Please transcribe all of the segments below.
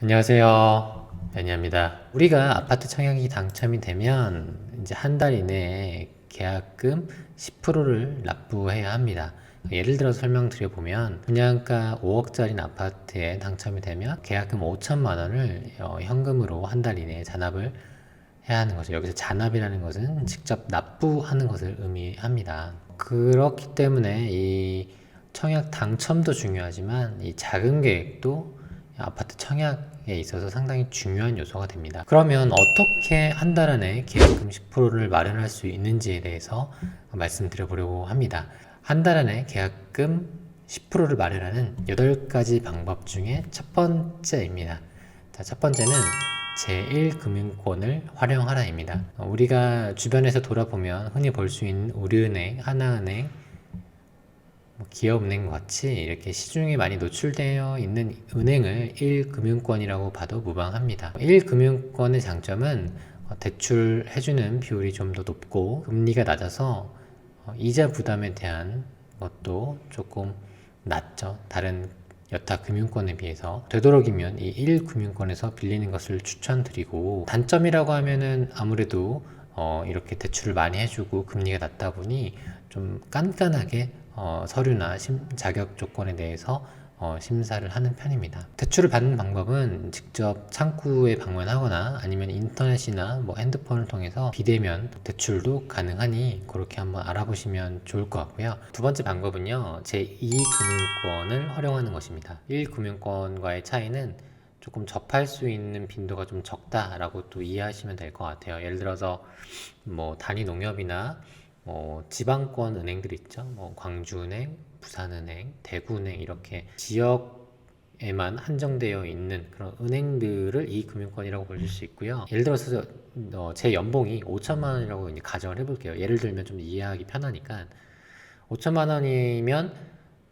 안녕하세요. 연희입니다. 우리가 아파트 청약이 당첨이 되면 이제 한 달 이내에 계약금 10%를 납부해야 합니다. 예를 들어 설명드려 보면 분양가 5억짜리 아파트에 당첨이 되면 계약금 5천만 원을 어, 현금으로 한 달 이내에 잔압을 해야 하는 거죠. 여기서 잔압이라는 것은 직접 납부하는 것을 의미합니다. 그렇기 때문에 이 청약 당첨도 중요하지만 이 자금 계획도 아파트 청약에 있어서 상당히 중요한 요소가 됩니다. 그러면 어떻게 한 달 안에 계약금 10%를 마련할 수 있는지에 대해서 말씀드려 보려고 합니다. 한 달 안에 계약금 10%를 마련하는 8가지 방법 중에 첫 번째입니다. 자, 첫 번째는 제1금융권을 활용하라입니다. 어, 우리가 주변에서 돌아보면 흔히 볼 수 있는 우리은행, 하나은행, 뭐 기업은행 같이 이렇게 시중에 많이 노출되어 있는 은행을 1금융권이라고 봐도 무방합니다. 1금융권의 장점은 어, 대출해주는 비율이 좀 더 높고 금리가 낮아서 어, 이자 부담에 대한 것도 조금 낮죠. 다른 여타 금융권에 비해서 되도록이면 이 1금융권에서 빌리는 것을 추천드리고 단점이라고 하면은 아무래도 어, 이렇게 대출을 많이 해주고 금리가 낮다 보니 좀 깐깐하게 어, 서류나 심, 자격 조건에 대해서 어, 심사를 하는 편입니다. 대출을 받는 방법은 직접 창구에 방문하거나 아니면 인터넷이나 뭐 핸드폰을 통해서 비대면 대출도 가능하니 그렇게 한번 알아보시면 좋을 것 같고요. 두 번째 방법은요, 제2금융권을 활용하는 것입니다. 1금융권과의 차이는 조금 접할 수 있는 빈도가 좀 적다라고 또 이해하시면 될 것 같아요. 예를 들어서 뭐 단위 농협이나 뭐 지방권 은행들 있죠. 뭐 광주은행, 부산은행, 대구은행 이렇게 지역에만 한정되어 있는 그런 은행들을 이 금융권이라고 불릴 수 있고요. 예를 들어서 어, 제 연봉이 5천만 원이라고 이제 가정을 해볼게요. 예를 들면 좀 이해하기 편하니까 5천만 원이면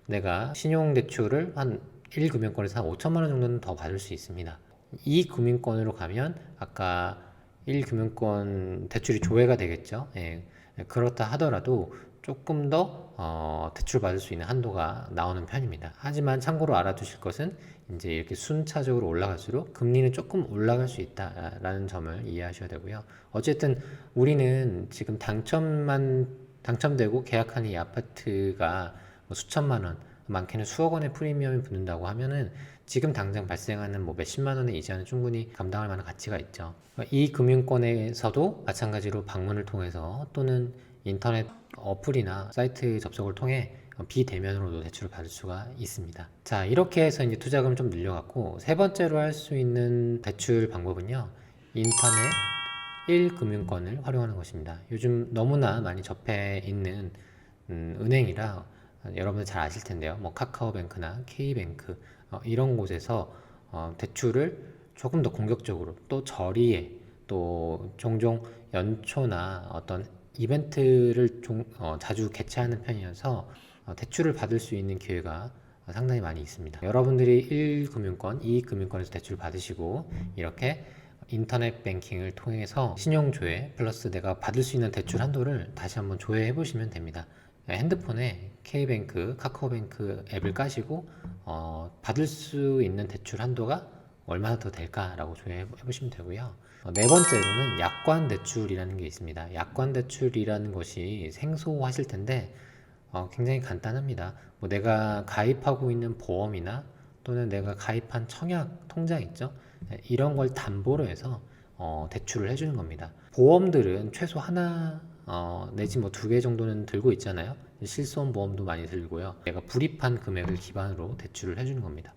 내가 신용대출을 한 1금융권에서 한 5천만 원 정도는 더 받을 수 있습니다. 이 금융권으로 가면 아까 1금융권 대출이 조회가 되겠죠. 예. 그렇다 하더라도 조금 더 어, 대출 받을 수 있는 한도가 나오는 편입니다. 하지만 참고로 알아두실 것은 이제 이렇게 순차적으로 올라갈수록 금리는 조금 올라갈 수 있다라는 점을 이해하셔야 되고요. 어쨌든 우리는 지금 당첨만 당첨되고 계약한 이 아파트가 뭐 수천만 원, 많게는 수억 원의 프리미엄이 붙는다고 하면은 지금 당장 발생하는 뭐 몇십만 원의 이자는 충분히 감당할 만한 가치가 있죠. 이 금융권에서도 마찬가지로 방문을 통해서 또는 인터넷 어플이나 사이트 접속을 통해 비대면으로도 대출을 받을 수가 있습니다. 자, 이렇게 해서 이제 투자금을 좀 늘려갖고 세 번째로 할 수 있는 대출 방법은요. 인터넷 1금융권을 활용하는 것입니다. 요즘 너무나 많이 접해 있는 음, 은행이라 여러분들 잘 아실 텐데요. 뭐 카카오뱅크나 K뱅크 어, 이런 곳에서 어, 대출을 조금 더 공격적으로 또 저리에 또 종종 연초나 어떤 이벤트를 종, 어, 자주 개최하는 편이어서 어, 대출을 받을 수 있는 기회가 상당히 많이 있습니다. 여러분들이 1금융권, 2금융권에서 대출을 받으시고 이렇게 인터넷 뱅킹을 통해서 신용 조회 플러스 내가 받을 수 있는 대출 한도를 다시 한번 조회해 보시면 됩니다. 핸드폰에 K뱅크, 카카오뱅크 앱을 까시고 어, 받을 수 있는 대출 한도가 얼마나 더 될까라고 조회해 보시면 되고요. 어, 네 번째로는 약관 대출이라는 게 있습니다. 약관 대출이라는 것이 생소하실 텐데 어, 굉장히 간단합니다. 뭐 내가 가입하고 있는 보험이나 또는 내가 가입한 청약 통장 있죠? 네, 이런 걸 담보로 해서 어, 대출을 해주는 겁니다. 보험들은 최소 하나 어, 내지 뭐 두 개 정도는 들고 있잖아요. 실손 보험도 많이 들고요. 내가 불입한 금액을 기반으로 대출을 해주는 겁니다.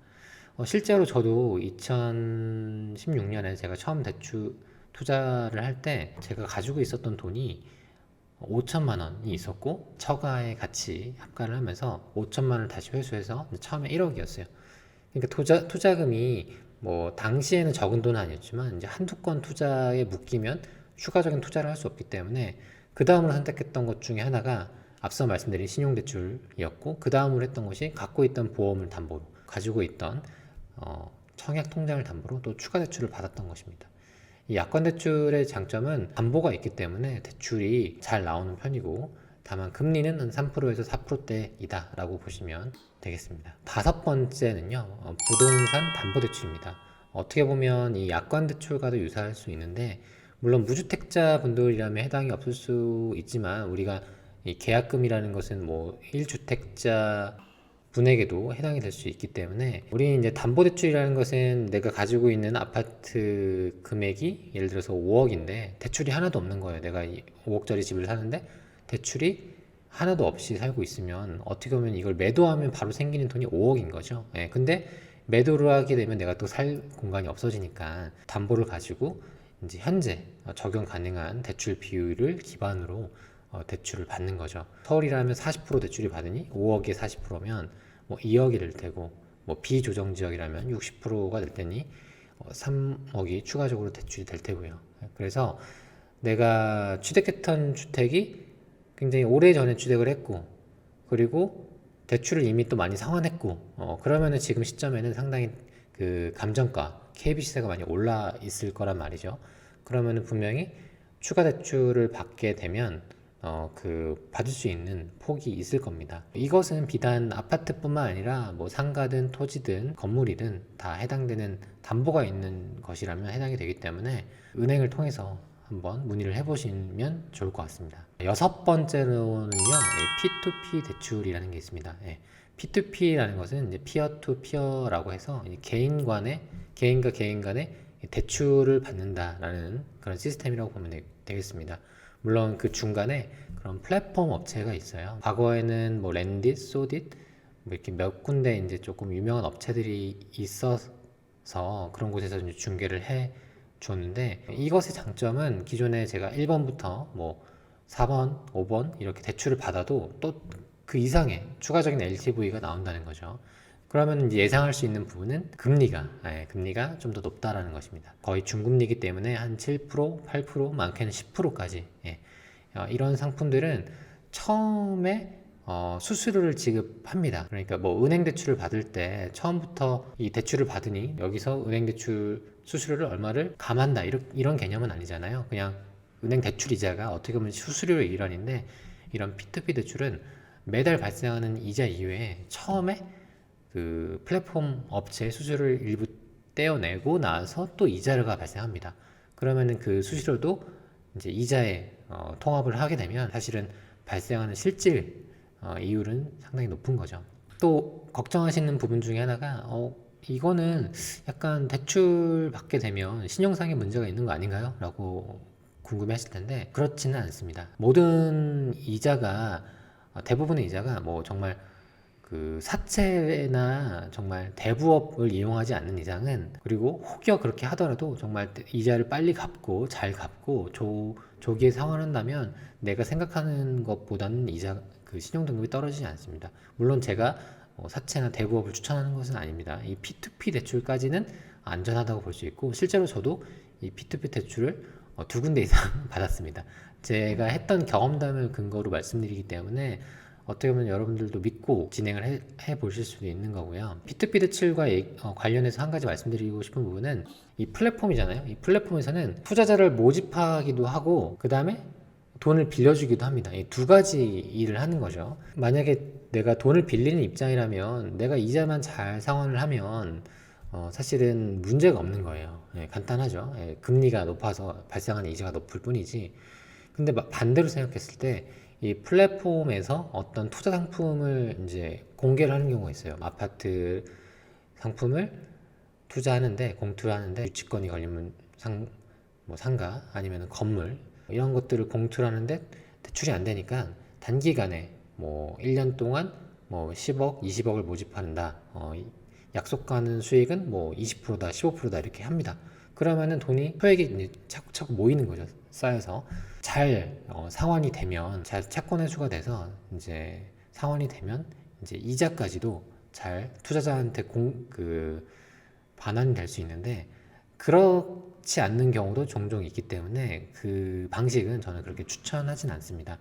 어, 실제로 저도 2016년에 제가 처음 대출 투자를 할 때 제가 가지고 있었던 돈이 5천만 원이 있었고 처가에 같이 합가를 하면서 5천만 원을 다시 회수해서 처음에 1억이었어요. 그러니까 투자 투자금이 뭐 당시에는 적은 돈은 아니었지만 이제 한두 건 투자에 묶이면 추가적인 투자를 할 수 없기 때문에 그 다음으로 선택했던 것 중에 하나가 앞서 말씀드린 신용대출이었고 그 다음으로 했던 것이 갖고 있던 보험을 담보로 가지고 있던 어, 청약 통장을 담보로 또 추가 대출을 받았던 것입니다. 이 약관 대출의 장점은 담보가 있기 때문에 대출이 잘 나오는 편이고 다만 금리는 한 3%에서 4%대이다라고 보시면 되겠습니다. 다섯 번째는요 어, 부동산 담보 대출입니다. 어떻게 보면 이 약관 대출과도 유사할 수 있는데 물론 무주택자 분들이라면 해당이 없을 수 있지만 우리가 이 계약금이라는 것은 뭐 1주택자 분에게도 해당이 될 수 있기 때문에 우리 이제 담보대출이라는 것은 내가 가지고 있는 아파트 금액이 예를 들어서 5억인데 대출이 하나도 없는 거예요. 내가 이 5억짜리 집을 사는데 대출이 하나도 없이 살고 있으면 어떻게 보면 이걸 매도하면 바로 생기는 돈이 5억인 거죠. 예, 근데 매도를 하게 되면 내가 또 살 공간이 없어지니까 담보를 가지고 이제 현재 적용 가능한 대출 비율을 기반으로 어, 대출을 받는 거죠. 서울이라면 40% 대출이 받으니 5억에 40%면 뭐 2억이 될 테고 뭐 비조정 지역이라면 60%가 될 테니 어, 3억이 추가적으로 대출이 될 테고요. 그래서 내가 취득했던 주택이 굉장히 오래 전에 취득을 했고 그리고 대출을 이미 또 많이 상환했고 어, 그러면은 지금 시점에는 상당히 그 감정가 KB 시세가 많이 올라 있을 거란 말이죠. 그러면은 분명히 추가 대출을 받게 되면 어, 그 받을 수 있는 폭이 있을 겁니다. 이것은 비단 아파트뿐만 아니라 뭐 상가든 토지든 건물이든 다 해당되는 담보가 있는 것이라면 해당이 되기 때문에 은행을 통해서 한번 문의를 해보시면 좋을 것 같습니다. 여섯 번째로는요, 이 P2P 대출이라는 게 있습니다. 예, P2P라는 것은 이제 피어 투 피어라고 해서 이 개인 간의 개인과 개인 간의 대출을 받는다라는 그런 시스템이라고 보면 되- 되겠습니다. 물론 그 중간에 그런 플랫폼 업체가 있어요. 과거에는 뭐 랜딧, 소딧 뭐 이렇게 몇 군데 이제 조금 유명한 업체들이 있어서 그런 곳에서 이제 중개를 해 줬는데 이것의 장점은 기존에 제가 1번부터 뭐 4번, 5번 이렇게 대출을 받아도 또 그 이상의 추가적인 LTV가 나온다는 거죠. 그러면 예상할 수 있는 부분은 금리가, 예, 금리가 좀 더 높다라는 것입니다. 거의 중금리이기 때문에 한 7%, 8%, 많게는 10%까지. 예. 어, 이런 상품들은 처음에 어, 수수료를 지급합니다. 그러니까 뭐 은행 대출을 받을 때 처음부터 이 대출을 받으니 여기서 은행 대출 수수료를 얼마를 감한다 이런, 이런 개념은 아니잖아요. 그냥 은행 대출 이자가 어떻게 보면 수수료의 일환인데 이런 P2P 대출은 매달 발생하는 이자 이외에 처음에 그 플랫폼 업체의 수수료를 일부 떼어내고 나서 또 이자가 발생합니다. 그러면은 그 수수료도 이제 이자에 어, 통합을 하게 되면 사실은 발생하는 실질 어, 이율은 상당히 높은 거죠. 또 걱정하시는 부분 중에 하나가 어, 이거는 약간 대출 받게 되면 신용상의 문제가 있는 거 아닌가요? 라고 궁금해 하실 텐데 그렇지는 않습니다. 모든 이자가 어, 대부분의 이자가 뭐 정말 그 사채나 정말 대부업을 이용하지 않는 이상은 그리고 혹여 그렇게 하더라도 정말 이자를 빨리 갚고 잘 갚고 조, 조기에 상환한다면 내가 생각하는 것보다는 이자 그 신용 등급이 떨어지지 않습니다. 물론 제가 어, 사채나 대부업을 추천하는 것은 아닙니다. 이 P2P 대출까지는 안전하다고 볼 수 있고 실제로 저도 이 P2P 대출을 어, 두 군데 이상 받았습니다. 제가 했던 경험담을 근거로 말씀드리기 때문에 어떻게 보면 여러분들도 믿고 진행을 해, 해 보실 수도 있는 거고요. P2P 대출과 얘기- 어, 관련해서 한 가지 말씀드리고 싶은 부분은 이 플랫폼이잖아요. 이 플랫폼에서는 투자자를 모집하기도 하고 그 다음에 돈을 빌려주기도 합니다. 이 두 가지 일을 하는 거죠. 만약에 내가 돈을 빌리는 입장이라면 내가 이자만 잘 상환을 하면 어, 사실은 문제가 없는 거예요. 예, 간단하죠. 예, 금리가 높아서 발생하는 이자가 높을 뿐이지. 근데 막 반대로 생각했을 때 이 플랫폼에서 어떤 투자 상품을 이제 공개를 하는 경우가 있어요. 아파트 상품을 투자하는데 공투를 하는데 유치권이 걸리면 상, 뭐 상가 아니면 건물 이런 것들을 공투를 하는데 대출이 안 되니까 단기간에 뭐 1년 동안 뭐 10억, 20억을 모집한다. 어, 이- 약속하는 수익은 뭐 20%다, 15%다 이렇게 합니다. 그러면은 돈이 소액이 차곡차곡 모이는 거죠. 쌓여서 잘 어, 상환이 되면 잘 채권 회수가 돼서 이제 상환이 되면 이제 이자까지도 잘 투자자한테 공 그 반환이 될 수 있는데 그렇지 않는 경우도 종종 있기 때문에 그 방식은 저는 그렇게 추천하진 않습니다.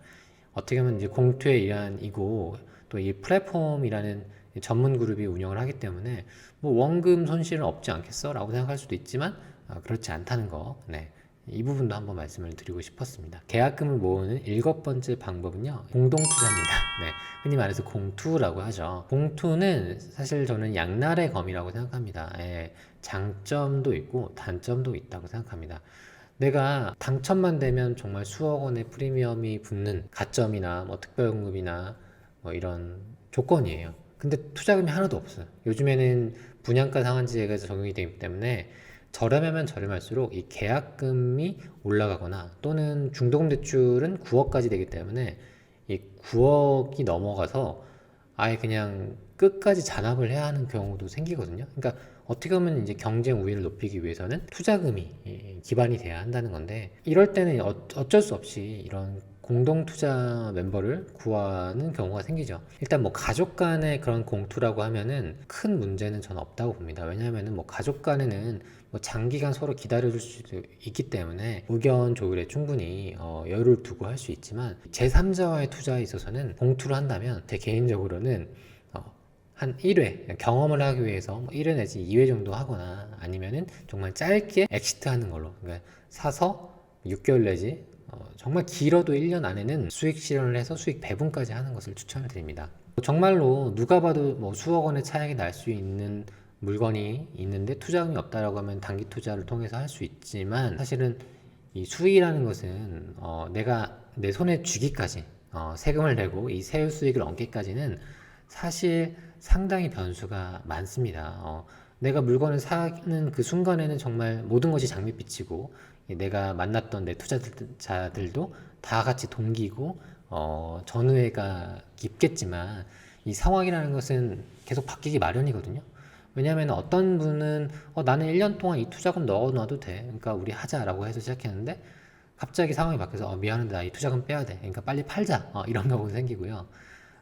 어떻게 보면 이제 공투의 일환이고 또 이 플랫폼이라는 전문 그룹이 운영을 하기 때문에 뭐 원금 손실은 없지 않겠어라고 생각할 수도 있지만 어, 그렇지 않다는 거. 네. 이 부분도 한번 말씀을 드리고 싶었습니다. 계약금을 모으는 일곱 번째 방법은요, 공동투자입니다. 네, 흔히 말해서 공투라고 하죠. 공투는 사실 저는 양날의 검이라고 생각합니다. 예, 장점도 있고 단점도 있다고 생각합니다. 내가 당첨만 되면 정말 수억 원의 프리미엄이 붙는 가점이나 뭐 특별금이나 뭐 이런 조건이에요. 근데 투자금이 하나도 없어요. 요즘에는 분양가 상한제가 적용이 되기 때문에 저렴하면 저렴할수록 이 계약금이 올라가거나 또는 중도금 대출은 9억까지 되기 때문에 이 9억이 넘어가서 아예 그냥 끝까지 잔압을 해야 하는 경우도 생기거든요. 그러니까 어떻게 보면 이제 경쟁 우위를 높이기 위해서는 투자금이 이 기반이 돼야 한다는 건데 이럴 때는 어- 어쩔 수 없이 이런 공동 투자 멤버를 구하는 경우가 생기죠. 일단 뭐 가족 간의 그런 공투라고 하면은 큰 문제는 저는 없다고 봅니다. 왜냐하면은 뭐 가족 간에는 뭐 장기간 서로 기다려줄 수도 있기 때문에 의견 조율에 충분히 어, 여유를 두고 할 수 있지만 제3자와의 투자에 있어서는 공투를 한다면 제 개인적으로는 어, 한 1회 경험을 하기 위해서 뭐 1회 내지 2회 정도 하거나 아니면은 정말 짧게 엑시트 하는 걸로 그러니까 사서 6개월 내지 어, 정말 길어도 1년 안에는 수익 실현을 해서 수익 배분까지 하는 것을 추천을 드립니다. 정말로 누가 봐도 뭐 수억 원의 차익이 날 수 있는 물건이 있는데 투자금이 없다라고 하면 단기 투자를 통해서 할 수 있지만 사실은 이 수익이라는 것은 어, 내가 내 손에 쥐기까지 어, 세금을 내고 이 세후 수익을 얻기까지는 사실 상당히 변수가 많습니다. 어, 내가 물건을 사는 그 순간에는 정말 모든 것이 장밋빛이고 이 내가 만났던 내 투자자들도 다 같이 동기고 어, 전후회가 깊겠지만 이 상황이라는 것은 계속 바뀌기 마련이거든요. 왜냐하면 어떤 분은 어, 나는 1년 동안 이 투자금 넣어놔도 돼. 그러니까 우리 하자라고 해서 시작했는데 갑자기 상황이 바뀌어서 어, 미안한데 나 이 투자금 빼야 돼. 그러니까 빨리 팔자. 어, 이런 경우도 생기고요.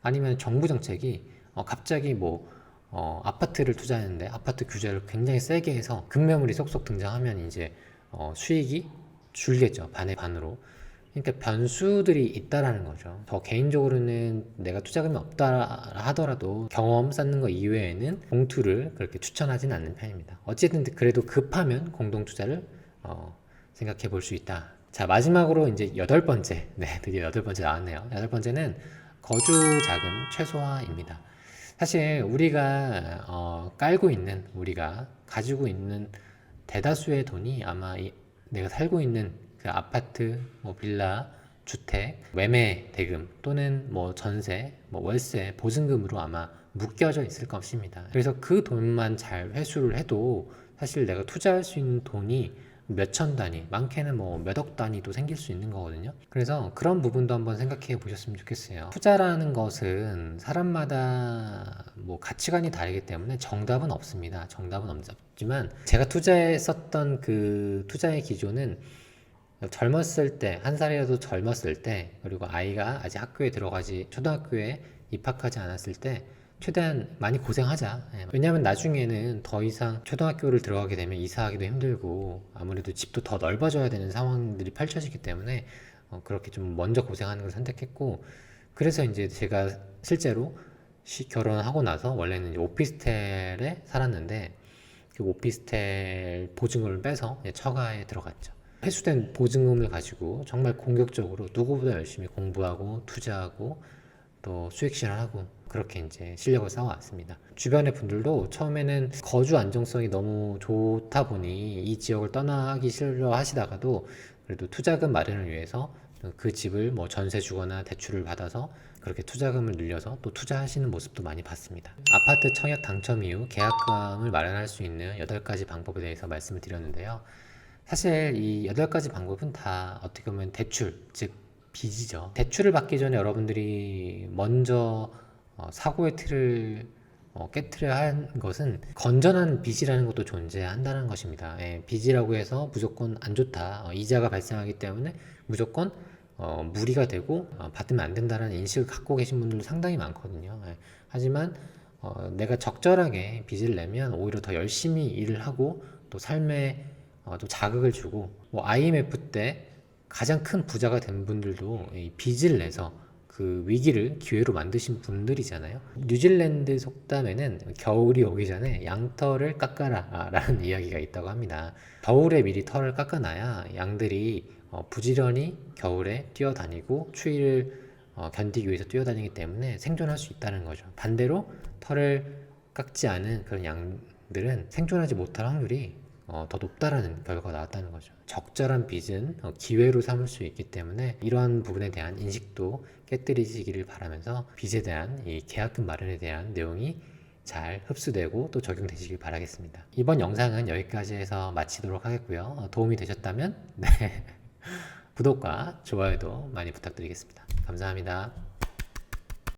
아니면 정부 정책이 어, 갑자기 뭐 어, 아파트를 투자했는데 아파트 규제를 굉장히 세게 해서 급매물이 속속 등장하면 이제 어, 수익이 줄겠죠. 반의 반으로. 그러니까 변수들이 있다라는 거죠. 저 개인적으로는 내가 투자금이 없다 하더라도 경험 쌓는 거 이외에는 공투를 그렇게 추천하진 않는 편입니다. 어쨌든 그래도 급하면 공동 투자를 어, 생각해 볼 수 있다. 자 마지막으로 이제 여덟 번째, 네 드디어 여덟 번째 나왔네요. 여덟 번째는 거주 자금 최소화입니다. 사실 우리가 어, 깔고 있는 우리가 가지고 있는 대다수의 돈이 아마 이- 내가 살고 있는 그 아파트, 뭐 빌라, 주택, 매매 대금 또는 뭐 전세, 뭐 월세, 보증금으로 아마 묶여져 있을 것입니다. 그래서 그 돈만 잘 회수를 해도 사실 내가 투자할 수 있는 돈이 몇천 단위, 많게는 뭐 몇억 단위도 생길 수 있는 거거든요. 그래서 그런 부분도 한번 생각해 보셨으면 좋겠어요. 투자라는 것은 사람마다 뭐 가치관이 다르기 때문에 정답은 없습니다. 정답은 없지만 제가 투자했었던 그 투자의 기조는 젊었을 때, 한 살이라도 젊었을 때, 그리고 아이가 아직 학교에 들어가지, 초등학교에 입학하지 않았을 때, 최대한 많이 고생하자. 예. 왜냐하면 나중에는 더 이상 초등학교를 들어가게 되면 이사하기도 힘들고, 아무래도 집도 더 넓어져야 되는 상황들이 펼쳐지기 때문에, 어, 그렇게 좀 먼저 고생하는 걸 선택했고, 그래서 이제 제가 실제로 시- 결혼하고 나서 원래는 오피스텔에 살았는데, 그 오피스텔 보증금을 빼서 처가에 들어갔죠. 회수된 보증금을 가지고 정말 공격적으로 누구보다 열심히 공부하고 투자하고 또 수익 실현하고 그렇게 이제 실력을 쌓아왔습니다. 주변의 분들도 처음에는 거주 안정성이 너무 좋다 보니 이 지역을 떠나기 싫어 하시다가도 그래도 투자금 마련을 위해서 그 집을 뭐 전세 주거나 대출을 받아서 그렇게 투자금을 늘려서 또 투자하시는 모습도 많이 봤습니다. 아파트 청약 당첨 이후 계약금을 마련할 수 있는 8가지 방법에 대해서 말씀을 드렸는데요. 사실 이 여덟 가지 방법은 다 어떻게 보면 대출, 즉 빚이죠. 대출을 받기 전에 여러분들이 먼저 어, 사고의 틀을 어, 깨트려야 하는 것은 건전한 빚이라는 것도 존재한다는 것입니다. 예, 빚이라고 해서 무조건 안 좋다. 어, 이자가 발생하기 때문에 무조건 어, 무리가 되고 어, 받으면 안 된다는 인식을 갖고 계신 분들도 상당히 많거든요. 예, 하지만 어, 내가 적절하게 빚을 내면 오히려 더 열심히 일을 하고 또 삶에 어, 또 자극을 주고 뭐 IMF 때 가장 큰 부자가 된 분들도 이 빚을 내서 그 위기를 기회로 만드신 분들이잖아요. 뉴질랜드 속담에는 겨울이 오기 전에 양털을 깎아라 라는 이야기가 있다고 합니다. 겨울에 미리 털을 깎아놔야 양들이 어, 부지런히 겨울에 뛰어다니고 추위를 어, 견디기 위해서 뛰어다니기 때문에 생존할 수 있다는 거죠. 반대로 털을 깎지 않은 그런 양 은행들은 생존하지 못할 확률이 어, 더 높다라는 결과가 나왔다는 거죠. 적절한 빚은 어, 기회로 삼을 수 있기 때문에 이러한 부분에 대한 인식도 깨뜨리시기를 바라면서 빚에 대한 이 계약금 마련에 대한 내용이 잘 흡수되고 또 적용되시길 바라겠습니다. 이번 영상은 여기까지 해서 마치도록 하겠고요. 어, 도움이 되셨다면 네. 구독과 좋아요도 많이 부탁드리겠습니다. 감사합니다.